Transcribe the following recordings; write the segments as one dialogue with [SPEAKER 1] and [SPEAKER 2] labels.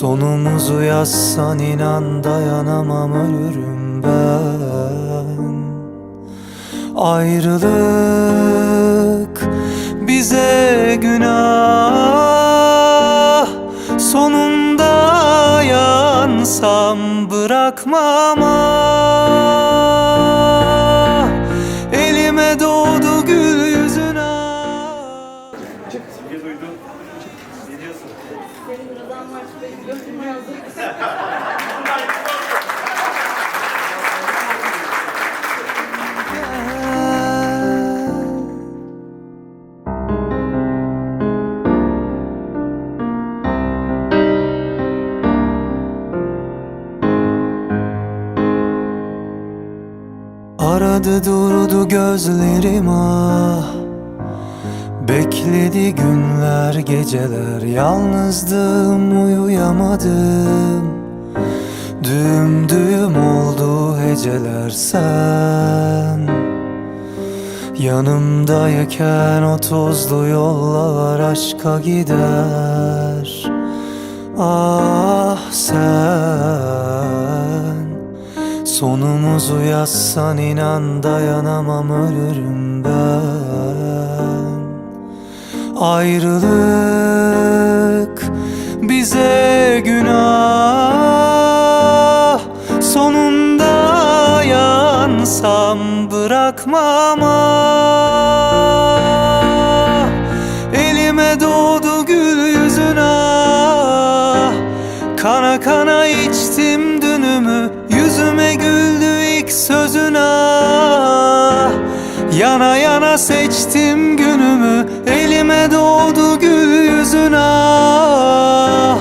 [SPEAKER 1] Sonumuzu yazsan inan dayanamam ölürüm ben. Ayrılık bize günah. Sonunda yansam bırakmam ah. Elime doğdu gül yüzün ah
[SPEAKER 2] Simge duydum. Ne diyorsun?
[SPEAKER 3] Senin buradan var, benim götüme yazık.
[SPEAKER 1] Aradı durdu gözlerim ah Bekledi günler geceler Yalnızdım uyuyamadım. Düğüm düğüm oldu heceler sen. Yanımdayken o tozlu yollar aşka gider. Ah sen Sonumuzu yazsan inan dayanamam ölürüm ben Ayrılık bize günah. Sonunda yansam bırakmam ah. Elime doğdu gül yüzün ah Kana kana içtim Yana yana seçtim günümü Elime doğdu gül yüzün ah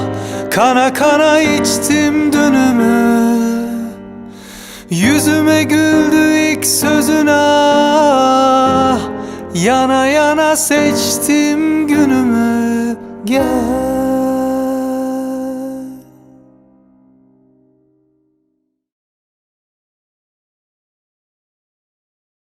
[SPEAKER 1] Kana kana içtim dünümü Yüzüme güldü ilk sözün ah Yana yana seçtim günümü Gel